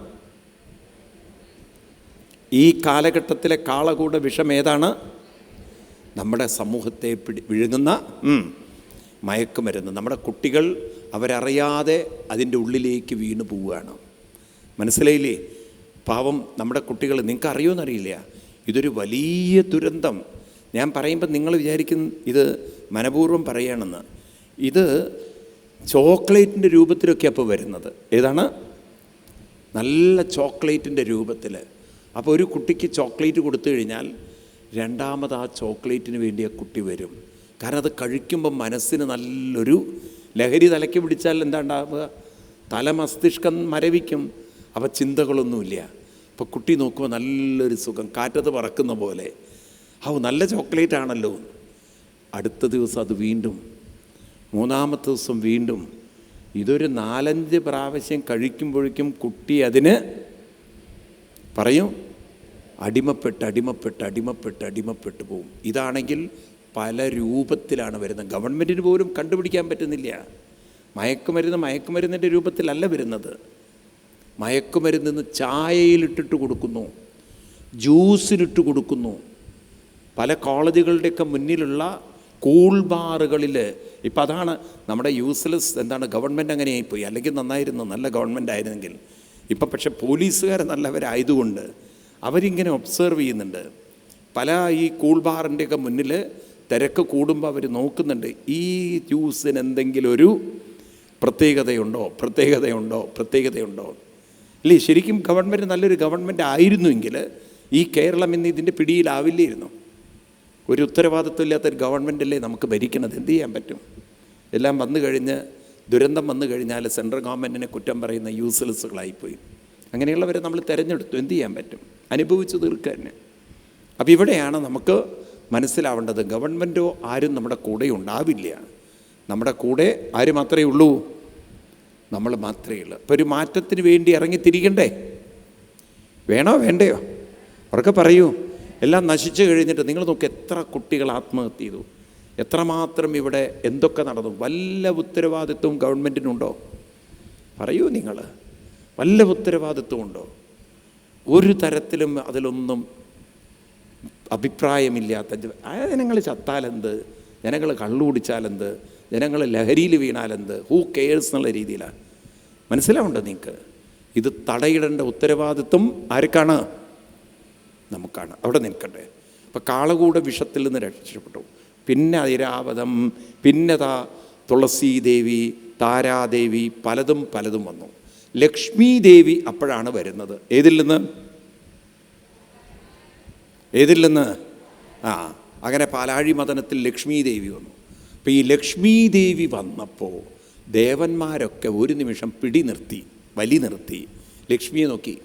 ഈ കാലഘട്ടത്തിലെ കാളകൂട വിഷം ഏതാണ്? നമ്മുടെ സമൂഹത്തെ പിടി വിഴുങ്ങുന്ന മയക്കുമരുന്ന്. നമ്മുടെ കുട്ടികൾ അവരറിയാതെ അതിന്റെ ഉള്ളിലേക്ക് വീണു പോവുകയാണ് മനസ്സിലായില്ലേ? പാവം നമ്മുടെ കുട്ടികൾ. നിങ്ങൾക്ക് അറിയുമെന്നറിയില്ല ഇതൊരു വലിയ ദുരന്തം. ഞാൻ പറയുമ്പോൾ നിങ്ങൾ വിചാരിക്കും ഇത് മനപൂർവം പറയുകയാണെന്ന് ഇത് ചോക്ലേറ്റിന്റെ രൂപത്തിലൊക്കെ അപ്പോൾ വരുന്നത്. ഏതാണ്? നല്ല ചോക്ലേറ്റിന്റെ രൂപത്തിൽ അപ്പോൾ ഒരു കുട്ടിക്ക് ചോക്ലേറ്റ് കൊടുത്തു കഴിഞ്ഞാൽ രണ്ടാമത് ആ ചോക്ലേറ്റിന് വേണ്ടി ആ കുട്ടി വരും. കാരണം അത് കഴിക്കുമ്പോൾ മനസ്സിന് നല്ലൊരു ലഹരി തലയ്ക്ക് പിടിച്ചാൽ എന്താ ഉണ്ടാവുക? തല മസ്തിഷ്കം മരവിക്കും. അപ്പോൾ ചിന്തകളൊന്നുമില്ല. അപ്പോൾ കുട്ടി നോക്കുമ്പോൾ നല്ലൊരു സുഖം കാറ്റത്ത് പറക്കുന്ന പോലെ. ഔ നല്ല ചോക്ലേറ്റ് ആണല്ലോ. അടുത്ത ദിവസം അത് വീണ്ടും മൂന്നാമത്തെ ദിവസം വീണ്ടും ഇതൊരു നാലഞ്ച് പ്രാവശ്യം കഴിക്കുമ്പോഴേക്കും കുട്ടി അതിന് പറയും അടിമപ്പെട്ട് അടിമപ്പെട്ട് അടിമപ്പെട്ട് അടിമപ്പെട്ട് പോവും. ഇതാണെങ്കിൽ പല രൂപത്തിലാണ് വരുന്നത്. ഗവൺമെന്റിന് പോലും കണ്ടുപിടിക്കാൻ പറ്റുന്നില്ല. മയക്കുമരുന്ന് മയക്കുമരുന്നിന്റെ രൂപത്തിലല്ല വരുന്നത്. മയക്കുമരുന്ന് ചായയിലിട്ടിട്ട് കൊടുക്കുന്നു ജ്യൂസിലിട്ട് കൊടുക്കുന്നു. പല കോളേജുകളുടെയൊക്കെ മുന്നിലുള്ള കൂൾ ബാറുകളിൽ ഇപ്പം അതാണ് നമ്മുടെ യൂസ്ലെസ് എന്താണ് ഗവൺമെന്റ് അങ്ങനെയായിപ്പോയി. അല്ലെങ്കിൽ നന്നായിരുന്നു നല്ല ഗവൺമെന്റ് ആയിരുന്നെങ്കിൽ. ഇപ്പം പക്ഷേ പോലീസുകാർ നല്ലവരായതുകൊണ്ട് അവരിങ്ങനെ ഒബ്സർവ് ചെയ്യുന്നുണ്ട്. പല ഈ കൂൾ ബാറിന്റെയൊക്കെ മുന്നിൽ തിരക്ക് കൂടുമ്പോൾ അവർ നോക്കുന്നുണ്ട് ഈ ജ്യൂസിന് എന്തെങ്കിലും ഒരു പ്രത്യേകതയുണ്ടോ പ്രത്യേകതയുണ്ടോ പ്രത്യേകതയുണ്ടോ? ഇല്ലേ ശരിക്കും ഗവൺമെന്റ് നല്ലൊരു ഗവൺമെന്റ് ആയിരുന്നുവെങ്കിൽ ഈ കേരളം ഇന്ന് ഇതിന്റെ പിടിയിലാവില്ലായിരുന്നു. ഒരു ഉത്തരവാദിത്വമില്ലാത്തൊരു ഗവൺമെന്റല്ലേ നമുക്ക് ഭരിക്കണത് എന്ത് ചെയ്യാൻ പറ്റും? എല്ലാം വന്നു കഴിഞ്ഞ് ദുരന്തം വന്നു കഴിഞ്ഞാൽ സെൻട്രൽ ഗവൺമെന്റിനെ കുറ്റം പറയുന്ന യൂസ്ലെസ്സുകളായിപ്പോയി അങ്ങനെയുള്ളവരെ നമ്മൾ തിരഞ്ഞെടുത്തു. എന്ത് ചെയ്യാൻ പറ്റും? അനുഭവിച്ചു തീർക്കുക തന്നെ. അപ്പോൾ ഇവിടെയാണ് നമുക്ക് മനസ്സിലാവേണ്ടത് ഗവൺമെന്റോ ആരും നമ്മുടെ കൂടെ ഉണ്ടാവില്ല. നമ്മുടെ കൂടെ ആര് മാത്രമേ ഉള്ളൂ? നമ്മൾ മാത്രമേ ഉള്ളൂ. അപ്പോൾ ഒരു മാറ്റത്തിന് വേണ്ടി ഇറങ്ങിത്തിരിക്കണ്ടേ വേണോ? വേണ്ടയോ? അവർക്ക് പറയൂ. എല്ലാം നശിച്ചു കഴിഞ്ഞിട്ട് നിങ്ങൾ നോക്കി എത്ര കുട്ടികൾ ആത്മഹത്യ ചെയ്തു. എത്രമാത്രം ഇവിടെ എന്തൊക്കെ നടന്നു. വല്ല ഉത്തരവാദിത്വവും ഗവൺമെന്റിനുണ്ടോ പറയൂ നിങ്ങൾ. വല്ല ഉത്തരവാദിത്വം ഉണ്ടോ? ഒരു തരത്തിലും അതിലൊന്നും അഭിപ്രായമില്ലാത്ത ജനങ്ങൾ ചത്താലെന്ത്? ജനങ്ങൾ കള്ളു കുടിച്ചാലെന്ത് ജനങ്ങൾ ലഹരിയിൽ വീണാലെന്ത് ഹൂ കെയേഴ്സ് എന്നുള്ള രീതിയിലാണ്. മനസ്സിലാവുണ്ടോ നിങ്ങൾക്ക്? ഇത് തടയിടേണ്ട ഉത്തരവാദിത്വം ആർക്കാണ്? നമുക്കാണ്. അവിടെ നിൽക്കട്ടെ. അപ്പം കാളകൂട വിഷത്തിൽ നിന്ന് രക്ഷപ്പെട്ടു. പിന്നെ ഐരാവതം പിന്നെ താ തുളസീദേവി താരാദേവി പലതും പലതും വന്നു. ലക്ഷ്മി ദേവി അപ്പോഴാണ് വരുന്നത്. ഏതിൽ നിന്ന്? ഏതിൽ നിന്ന്? ആ അങ്ങനെ പാലാഴി മദനത്തിൽ ലക്ഷ്മി ദേവി വന്നു. അപ്പോൾ ഈ ലക്ഷ്മി ദേവി വന്നപ്പോൾ ദേവന്മാരൊക്കെ ഒരു നിമിഷം പിടി നിർത്തി വലി നിർത്തി. ലക്ഷ്മിയെ നോക്കി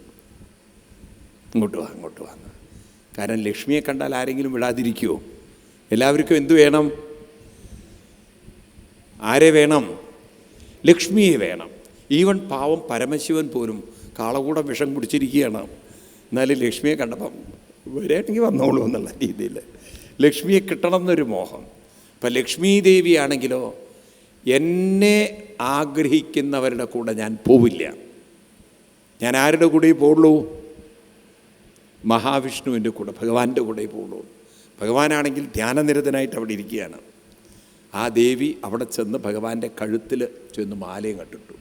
ഇങ്ങോട്ട് വാ അങ്ങോട്ട് വാ. കാരണം ലക്ഷ്മിയെ കണ്ടാൽ ആരെങ്കിലും വിടാതിരിക്കുമോ എല്ലാവർക്കും എന്തു വേണം? ആരെ വേണം? ലക്ഷ്മിയെ വേണം. ഈവൻ പാവം പരമശിവൻ പോലും കാളകൂടം വിഷം കുടിച്ചിരിക്കുകയാണ്. എന്നാലും ലക്ഷ്മിയെ കണ്ടപ്പം വരേണ്ടെങ്കിൽ വന്നോളൂ എന്നുള്ള രീതിയിൽ. ലക്ഷ്മിയെ കിട്ടണം എന്നൊരു മോഹം. അപ്പം ലക്ഷ്മി ദേവിയാണെങ്കിലോ എന്നെ ആഗ്രഹിക്കുന്നവരുടെ കൂടെ ഞാൻ പോവില്ല. ഞാൻ ആരുടെ കൂടെ പോകുള്ളൂ മഹാവിഷ്ണുവിന്റെ കൂടെ ഭഗവാന്റെ കൂടെ പോകുള്ളൂ ഭഗവാനാണെങ്കിൽ ധ്യാനനിരതനായിട്ട് അവിടെ ഇരിക്കുകയാണ്. ആ ദേവി അവിടെ ചെന്ന് ഭഗവാന്റെ കഴുത്തിൽ ചെന്ന് മാലയും കണ്ടിട്ടു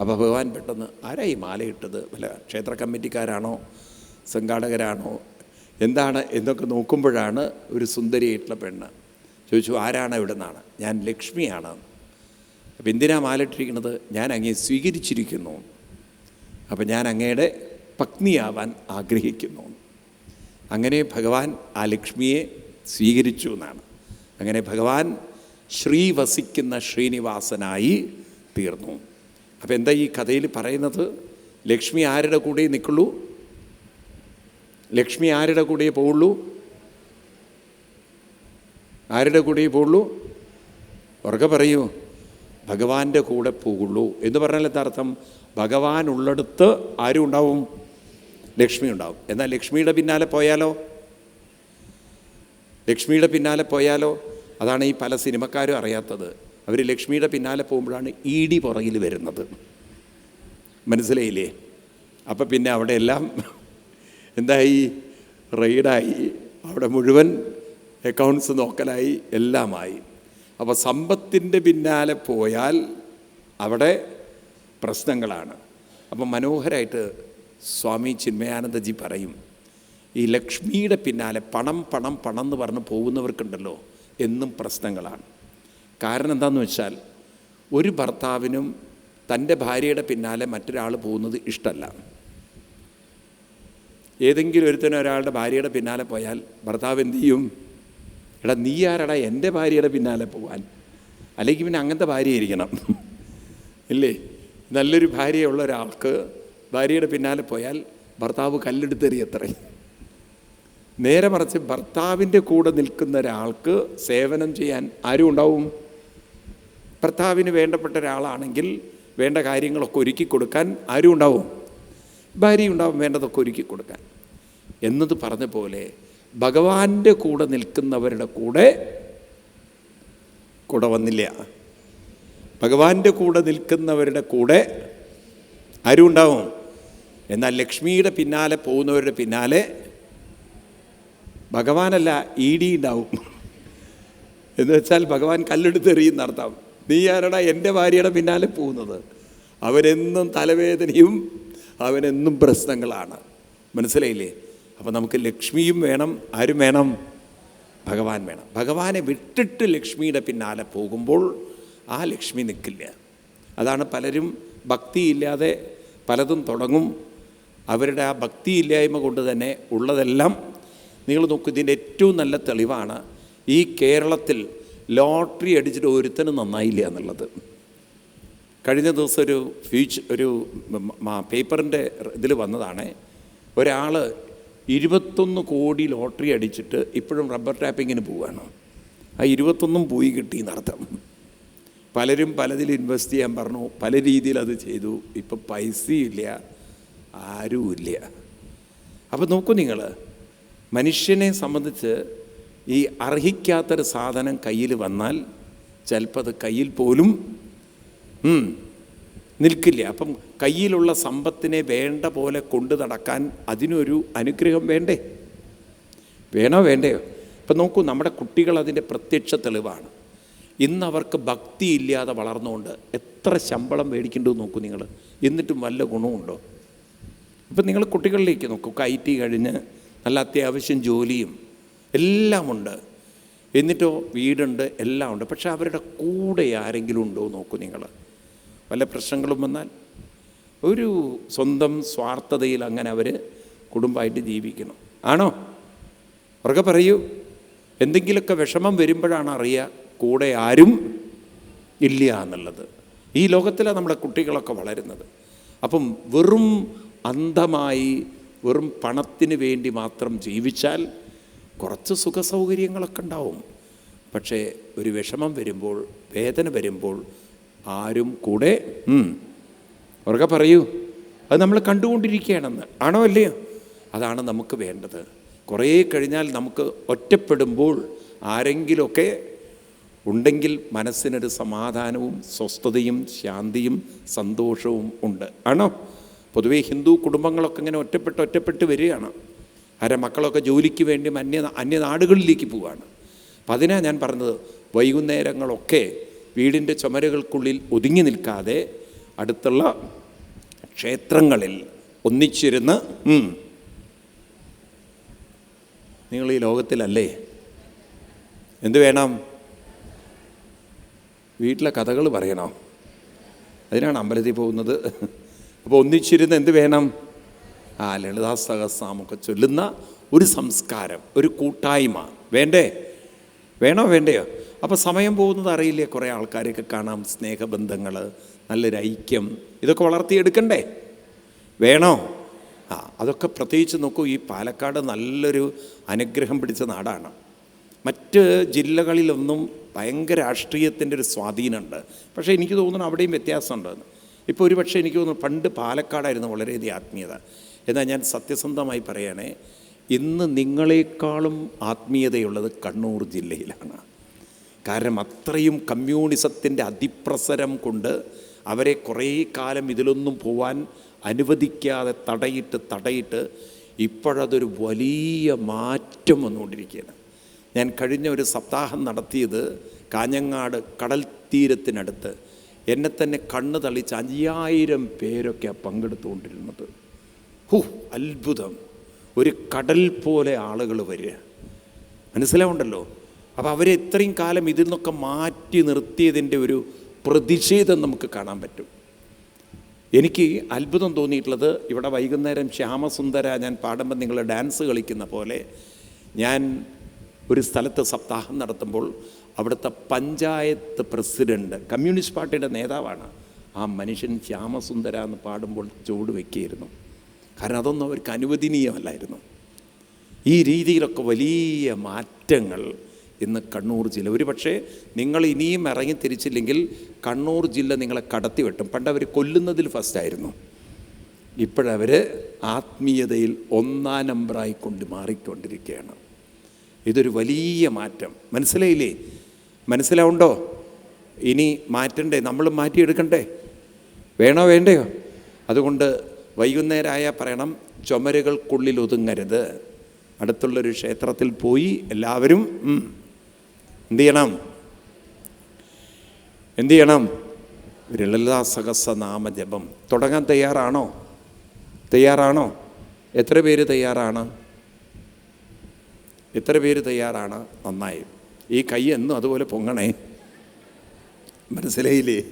അപ്പോൾ ഭഗവാൻ പെട്ടെന്ന് ആരാ ഈ മാല ഇട്ടത് വല്ല ക്ഷേത്ര കമ്മിറ്റിക്കാരാണോ സംഘാടകരാണോ? എന്താണ്? എന്നൊക്കെ നോക്കുമ്പോഴാണ് ഒരു സുന്ദരിയായിട്ടുള്ള പെണ്ണ്. ചോദിച്ചു ആരാണ് ഇവിടെ നിന്നാണ് ഞാൻ ലക്ഷ്മിയാണ്. അപ്പം എന്തിനാ മാലിട്ടിരിക്കുന്നത് ഞാൻ അങ്ങേ സ്വീകരിച്ചിരിക്കുന്നു. അപ്പം ഞാൻ അങ്ങയുടെ പത്നിയാവാൻ ആഗ്രഹിക്കുന്നു. അങ്ങനെ ഭഗവാൻ ആ ലക്ഷ്മിയെ സ്വീകരിച്ചു എന്നാണ്. അങ്ങനെ ഭഗവാൻ ശ്രീ വസിക്കുന്ന ശ്രീനിവാസനായി തീർന്നു. അപ്പോൾ എന്താ ഈ കഥയിൽ പറയുന്നത്? ലക്ഷ്മി ആരുടെ കൂടെ നിൽക്കുള്ളൂ? ലക്ഷ്മി ആരുടെ കൂടെ പോവുള്ളൂ? ആരുടെ കൂടെ പോകുള്ളൂ? ഉറക്കെ പറയൂ. ഭഗവാന്റെ കൂടെ പോകുള്ളൂ. എന്ന് പറഞ്ഞാൽ എന്താ അർത്ഥം? ഭഗവാൻ ഉള്ളിടത്ത് ആരും ഉണ്ടാവും. ലക്ഷ്മി ഉണ്ടാവും. എന്നാൽ ലക്ഷ്മിയുടെ പിന്നാലെ പോയാലോ? ലക്ഷ്മിയുടെ പിന്നാലെ പോയാലോ? അതാണ് ഈ പല സിനിമക്കാരും അറിയാത്തത്. അവർ ലക്ഷ്മിയുടെ പിന്നാലെ പോകുമ്പോഴാണ് ഡി പുറകിൽ വരുന്നത്. മനസ്സിലായില്ലേ? അപ്പം പിന്നെ അവിടെ എല്ലാം എന്തായി? റെയ്ഡായി. അവിടെ മുഴുവൻ അക്കൗണ്ട്സ് നോക്കലായി എല്ലാമായി. അപ്പോൾ സമ്പത്തിന്റെ പിന്നാലെ പോയാൽ അവിടെ പ്രശ്നങ്ങളാണ്. അപ്പം മനോഹരമായിട്ട് സ്വാമി ചിന്മയാനന്ദജി പറയും ഈ ലക്ഷ്മിയുടെ പിന്നാലെ പണം പണം പണം എന്ന് പറഞ്ഞ് പോകുന്നവർക്കുണ്ടല്ലോ എന്നും പ്രശ്നങ്ങളാണ്. കാരണം എന്താണെന്ന് വെച്ചാൽ ഒരു ഭർത്താവിനും തന്റെ ഭാര്യയുടെ പിന്നാലെ മറ്റൊരാൾ പോകുന്നത് ഇഷ്ടമല്ല ഏതെങ്കിലും ഒരുത്തനും ഒരാളുടെ ഭാര്യയുടെ പിന്നാലെ പോയാൽ ഭർത്താവ് എന്തു ചെയ്യും? എടാ നീ ആരടാ? എന്റെ ഭാര്യയുടെ പിന്നാലെ പോകാൻ അല്ലെങ്കിൽ പിന്നെ അങ്ങനത്തെ ഭാര്യ ഇരിക്കണം ഇല്ലേ? നല്ലൊരു ഭാര്യയുള്ള ഒരാൾക്ക് ഭാര്യയുടെ പിന്നാലെ പോയാൽ ഭർത്താവ് കല്ലെടുത്തെറിയത്രേ. നേരെ മറിച്ച് ഭർത്താവിന്റെ കൂടെ നിൽക്കുന്ന ഒരാൾക്ക് സേവനം ചെയ്യാൻ ആരും ഉണ്ടാവും. ഭർത്താവിന് വേണ്ടപ്പെട്ട ഒരാളാണെങ്കിൽ വേണ്ട കാര്യങ്ങളൊക്കെ ഒരുക്കി കൊടുക്കാൻ ആരും ഉണ്ടാവും. ഭാര്യ ഉണ്ടാവും വേണ്ടതൊക്കെ ഒരുക്കി കൊടുക്കാൻ. എന്നത് പറഞ്ഞ പോലെ ഭഗവാന്റെ കൂടെ നിൽക്കുന്നവരുടെ കൂടെ കൂടെ വന്നില്ല. ഭഗവാന്റെ കൂടെ നിൽക്കുന്നവരുടെ കൂടെ ആരും ഉണ്ടാവും. എന്നാൽ ലക്ഷ്മിയുടെ പിന്നാലെ പോകുന്നവരുടെ പിന്നാലെ ഭഗവാനല്ല ഇ ഡി ഉണ്ടാവും. എന്ന് വെച്ചാൽ ഭഗവാൻ കല്ലെടുത്തെറിയുന്ന അർത്ഥം. നീ ആരടാ എന്റെ ഭാര്യയുടെ പിന്നാലെ പോകുന്നത്? അവനെന്നും തലവേദനയും അവനെന്നും പ്രശ്നങ്ങളാണ്. മനസ്സിലായില്ലേ? അപ്പോൾ നമുക്ക് ലക്ഷ്മിയും വേണം ആരും വേണം? ഭഗവാൻ വേണം. ഭഗവാനെ വിട്ടിട്ട് ലക്ഷ്മിയുടെ പിന്നാലെ പോകുമ്പോൾ ആ ലക്ഷ്മി നിൽക്കില്ല അതാണ് പലരും ഭക്തിയില്ലാതെ പലതും തുടങ്ങും. അവരുടെ ആ ഭക്തിയില്ലായ്മ കൊണ്ട് തന്നെ ഉള്ളതെല്ലാം നിങ്ങൾ നോക്കൂ ഇതിന്റെ ഏറ്റവും നല്ല തെളിവാണ് ഈ കേരളത്തിൽ ലോട്ടറി അടിച്ചിട്ട് ഒരുത്തനും നന്നായില്ല എന്നുള്ളത്. കഴിഞ്ഞ ദിവസം ഒരു ഫ്യൂച്ച് ഒരു പേപ്പറിന്റെ ഇതിൽ വന്നതാണ്. ഒരാൾ ഇരുപത്തൊന്ന് കോടി ലോട്ടറി അടിച്ചിട്ട് ഇപ്പോഴും റബ്ബർ ടാപ്പിങ്ങിന് പോവുകയാണ് ആ ഇരുപത്തൊന്നും പോയി കിട്ടി എന്നർത്ഥം. പലരും പലതിൽ ഇൻവെസ്റ്റ് ചെയ്യാൻ പറഞ്ഞു. പല രീതിയിൽ അത് ചെയ്തു. ഇപ്പം പൈസയില്ല ആരുമില്ല. അപ്പോൾ നോക്കൂ നിങ്ങൾ മനുഷ്യനെ സംബന്ധിച്ച് ഈ അർഹിക്കാത്തൊരു സാധനം കയ്യിൽ വന്നാൽ ചിലപ്പോൾ അത് കയ്യിൽ പോലും നിൽക്കില്ല. അപ്പം കയ്യിലുള്ള സമ്പത്തിനെ വേണ്ട പോലെ കൊണ്ടു നടക്കാൻ അതിനൊരു അനുഗ്രഹം വേണ്ടേ? വേണോ വേണ്ടയോ? ഇപ്പം നോക്കൂ നമ്മുടെ കുട്ടികൾ അതിന്റെ പ്രത്യക്ഷ തെളിവാണ്. ഇന്ന് അവർക്ക് ഭക്തി ഇല്ലാതെ വളർന്നുകൊണ്ട് എത്ര ശമ്പളം മേടിക്കേണ്ടു നോക്കൂ നിങ്ങൾ. എന്നിട്ടും വല്ല ഗുണമുണ്ടോ ഇപ്പം നിങ്ങൾ കുട്ടികളിലേക്ക് നോക്കൂ ഐ ടി കഴിഞ്ഞ് നല്ല അത്യാവശ്യം ജോലിയും എല്ലാമുണ്ട്. എന്നിട്ടോ വീടുണ്ട് എല്ലാം ഉണ്ട് പക്ഷേ അവരുടെ കൂടെ ആരെങ്കിലും ഉണ്ടോ നോക്കൂ നിങ്ങൾ. വല്ല പ്രശ്നങ്ങളും വന്നാൽ ഒരു സ്വന്തം സ്വാർത്ഥതയിൽ അങ്ങനെ അവർ കുടുംബമായിട്ട് ജീവിക്കണം ആണോ? ഉറക്കെ പറയൂ. എന്തെങ്കിലുമൊക്കെ വിഷമം വരുമ്പോഴാണ് അറിയുക കൂടെ ആരും ഇല്ല എന്നുള്ളത്. ഈ ലോകത്തിലാണ് നമ്മുടെ കുട്ടികളൊക്കെ വളരുന്നത്. അപ്പം വെറും അന്ധമായി വെറും പണത്തിന് വേണ്ടി മാത്രം ജീവിച്ചാൽ കുറച്ച് സുഖസൗകര്യങ്ങളൊക്കെ ഉണ്ടാവും. പക്ഷേ ഒരു വിഷമം വരുമ്പോൾ വേദന വരുമ്പോൾ ആരും കൂടെ ഉറക്കെ പറയൂ. അത് നമ്മൾ കണ്ടുകൊണ്ടിരിക്കുകയാണെന്ന്. ആണോ അല്ലയോ? അതാണ് നമുക്ക് വേണ്ടത്. കുറേ കഴിഞ്ഞാൽ നമുക്ക് ഒറ്റപ്പെടുമ്പോൾ ആരെങ്കിലുമൊക്കെ ഉണ്ടെങ്കിൽ മനസ്സിനൊരു സമാധാനവും സ്വസ്ഥതയും ശാന്തിയും സന്തോഷവും ഉണ്ട്. ആണോ? പൊതുവേ ഹിന്ദു കുടുംബങ്ങളൊക്കെ ഇങ്ങനെ ഒറ്റപ്പെട്ട് ഒറ്റപ്പെട്ട് വരികയാണ്. ആരെ മക്കളൊക്കെ ജോലിക്ക് വേണ്ടി അന്യ അന്യനാടുകളിലേക്ക് പോവുകയാണ്. അപ്പം അതിനാണ് ഞാൻ പറഞ്ഞത് വൈകുന്നേരങ്ങളൊക്കെ വീടിന്റെ ചുമരുകൾക്കുള്ളിൽ ഒതുങ്ങി നിൽക്കാതെ അടുത്തുള്ള ക്ഷേത്രങ്ങളിൽ ഒന്നിച്ചിരുന്ന് നിങ്ങൾ ഈ ലോകത്തിലല്ലേ? എന്ത് വേണം? വീട്ടിലെ കഥകൾ പറയണോ? അതിനാണ് അമ്പലത്തിൽ പോകുന്നത്. അപ്പോൾ ഒന്നിച്ചിരുന്ന് എന്ത് വേണം? ആ ലളിതാ സഹസാമൊക്കെ ചൊല്ലുന്ന ഒരു സംസ്കാരം ഒരു കൂട്ടായ്മ. വേണ്ടേ? വേണോ? വേണ്ടയോ? അപ്പോൾ സമയം പോകുന്നത് അറിയില്ലേ. കുറേ ആൾക്കാരെയൊക്കെ കാണാം. സ്നേഹബന്ധങ്ങൾ നല്ലൊരു ഐക്യം ഇതൊക്കെ വളർത്തിയെടുക്കണ്ടേ? വേണോ? ആ അതൊക്കെ പ്രത്യേകിച്ച് നോക്കൂ. ഈ പാലക്കാട് നല്ലൊരു അനുഗ്രഹം പിടിച്ച നാടാണ്. മറ്റ് ജില്ലകളിലൊന്നും ഭയങ്കര രാഷ്ട്രീയത്തിന്റെ ഒരു സ്വാധീനമുണ്ട്. പക്ഷേ എനിക്ക് തോന്നുന്നു അവിടെയും വ്യത്യാസമുണ്ട്. ഇപ്പോൾ ഒരു പക്ഷേ എനിക്ക് തോന്നുന്നു പണ്ട് പാലക്കാടായിരുന്നു വളരെയധികം ആത്മീയത. എന്നാൽ ഞാൻ സത്യസന്ധമായി പറയണേ ഇന്ന് നിങ്ങളെക്കാളും ആത്മീയതയുള്ളത് കണ്ണൂർ ജില്ലയിലാണ്. കാരണം അത്രയും കമ്മ്യൂണിസത്തിന്റെ അതിപ്രസരം കൊണ്ട് അവരെ കുറേ കാലം ഇതിലൊന്നും പോവാൻ അനുവദിക്കാതെ തടയിട്ട് തടയിട്ട് ഇപ്പോഴതൊരു വലിയ മാറ്റം വന്നുകൊണ്ടിരിക്കുകയാണ്. ഞാൻ കഴിഞ്ഞ ഒരു സപ്താഹം നടത്തിയത് കാഞ്ഞങ്ങാട് കടൽ തീരത്തിനടുത്ത്. എന്നെ തന്നെ കണ്ണ് തള്ളിച്ച് അയ്യായിരം പേരൊക്കെ പങ്കെടുത്തുകൊണ്ടിരുന്നത്. ഹൂ അത്ഭുതം. ഒരു കടൽ പോലെ ആളുകൾ വരിക. മനസ്സിലാവുണ്ടല്ലോ? അപ്പോൾ അവരെ ഇത്രയും കാലം ഇതിൽ നിന്നൊക്കെ മാറ്റി നിർത്തിയതിന്റെ ഒരു പ്രതിഷേധം നമുക്ക് കാണാൻ പറ്റും. എനിക്ക് അത്ഭുതം തോന്നിയിട്ടുള്ളത് ഇവിടെ വൈകുന്നേരം ശ്യാമസുന്ദര ഞാൻ പാടുമ്പോൾ നിങ്ങൾ ഡാൻസ് കളിക്കുന്ന പോലെ ഞാൻ ഒരു സ്ഥലത്ത് സപ്താഹം നടത്തുമ്പോൾ അവിടുത്തെ പഞ്ചായത്ത് പ്രസിഡന്റ് കമ്മ്യൂണിസ്റ്റ് പാർട്ടിയുടെ നേതാവാണ് ആ മനുഷ്യൻ ശ്യാമസുന്ദര എന്ന് പാടുമ്പോൾ ചുവട് വയ്ക്കുകയായിരുന്നു കാരണം അതൊന്നും അവർക്ക് അനുവദനീയമല്ലായിരുന്നു. ഈ രീതിയിലൊക്കെ വലിയ മാറ്റങ്ങൾ ഇന്ന് കണ്ണൂർ ജില്ല. ഒരു പക്ഷേ നിങ്ങൾ ഇനിയും ഇറങ്ങി തിരിച്ചില്ലെങ്കിൽ കണ്ണൂർ ജില്ല നിങ്ങളെ കടത്തി വെട്ടും. പണ്ട് അവർ കൊല്ലുന്നതിൽ ഫസ്റ്റായിരുന്നു ഇപ്പോഴവർ ആത്മീയതയിൽ ഒന്നാം നമ്പറായി കൊണ്ട് മാറിക്കൊണ്ടിരിക്കുകയാണ്. ഇതൊരു വലിയ മാറ്റം. മനസ്സിലായില്ലേ? മനസ്സിലാവുണ്ടോ? ഇനി മാറ്റണ്ടേ? നമ്മൾ മാറ്റിയെടുക്കണ്ടേ? വേണോ വേണ്ടയോ? അതുകൊണ്ട് വൈകുന്നേരമായ പറയണം ചുമരുകൾക്കുള്ളിൽ ഒതുങ്ങരുത്. അടുത്തുള്ളൊരു ക്ഷേത്രത്തിൽ പോയി എല്ലാവരും എന്ത് ചെയ്യണം എന്ത് ചെയ്യണം ലളിതാ സഹസ്രനാമ ജപം. തുടങ്ങാൻ തയ്യാറാണോ? തയ്യാറാണോ? എത്ര പേര് തയ്യാറാണ്? എത്ര പേര് തയ്യാറാണ്? നന്നായി. ഈ കൈ എന്നും അതുപോലെ പൊങ്ങണേ. മനസ്സിലായില്ലേ?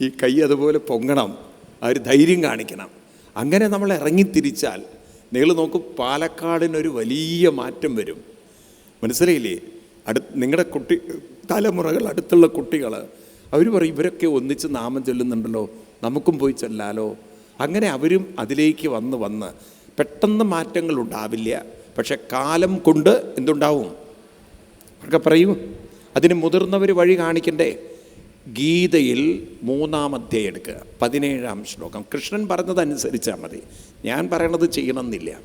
ഈ കൈ അതുപോലെ പൊങ്ങണം. ആ ഒരു ധൈര്യം കാണിക്കണം. അങ്ങനെ നമ്മൾ ഇറങ്ങിത്തിരിച്ചാൽ നിങ്ങൾ നോക്കും പാലക്കാടിനൊരു വലിയ മാറ്റം വരും. മനസ്സിലായില്ലേ? അടു നിങ്ങളുടെ കുട്ടി തലമുറകൾ അടുത്തുള്ള കുട്ടികൾ അവർ പറയും ഇവരൊക്കെ ഒന്നിച്ച് നാമം ചൊല്ലുന്നുണ്ടല്ലോ നമുക്കും പോയി ചൊല്ലാലോ. അങ്ങനെ അവരും അതിലേക്ക് വന്ന് വന്ന് പെട്ടെന്ന് മാറ്റങ്ങൾ ഉണ്ടാവില്ല. പക്ഷെ കാലം കൊണ്ട് എന്തുണ്ടാവും? അവർക്ക് പറയൂ അതിന് മുതിർന്നവർ വഴി കാണിക്കണ്ടേ? ഗീതയിൽ മൂന്നാം അധ്യായം എടുക്കുക. പതിനേഴാം ശ്ലോകം. കൃഷ്ണൻ പറഞ്ഞതനുസരിച്ചാൽ മതി. ഞാൻ പറയണത് ചെയ്യണമെന്നില്ല.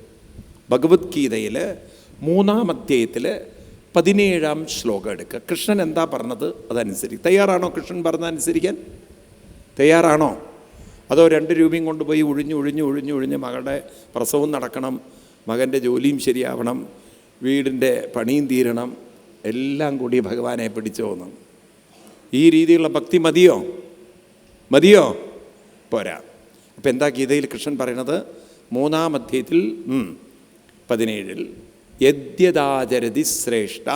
ഭഗവത്ഗീതയിൽ മൂന്നാം അധ്യായത്തിൽ പതിനേഴാം ശ്ലോകം എടുക്കുക. കൃഷ്ണൻ എന്താ പറഞ്ഞത്? അതനുസരിച്ച് തയ്യാറാണോ കൃഷ്ണൻ പറഞ്ഞതനുസരിക്കാൻ തയ്യാറാണോ? അതോ രണ്ട് രൂപയും കൊണ്ടുപോയി ഒഴിഞ്ഞ് ഒഴിഞ്ഞ് ഒഴിഞ്ഞ് ഒഴിഞ്ഞ് മകളുടെ പ്രസവം നടക്കണം മകന്റെ ജോലിയും ശരിയാവണം വീടിന്റെ പണിയും തീരണം എല്ലാം കൂടി ഭഗവാനെ പിടിച്ചു പോകുന്നു ഈ രീതിയിലുള്ള ഭക്തി മതിയോ? മതിയോ? പോരാ. അപ്പം എന്താ ഗീതയിൽ കൃഷ്ണൻ പറയണത്? മൂന്നാം അധ്യായത്തിൽ പതിനേഴിൽ. യദ്യദാചരതി ശ്രേഷ്ഠ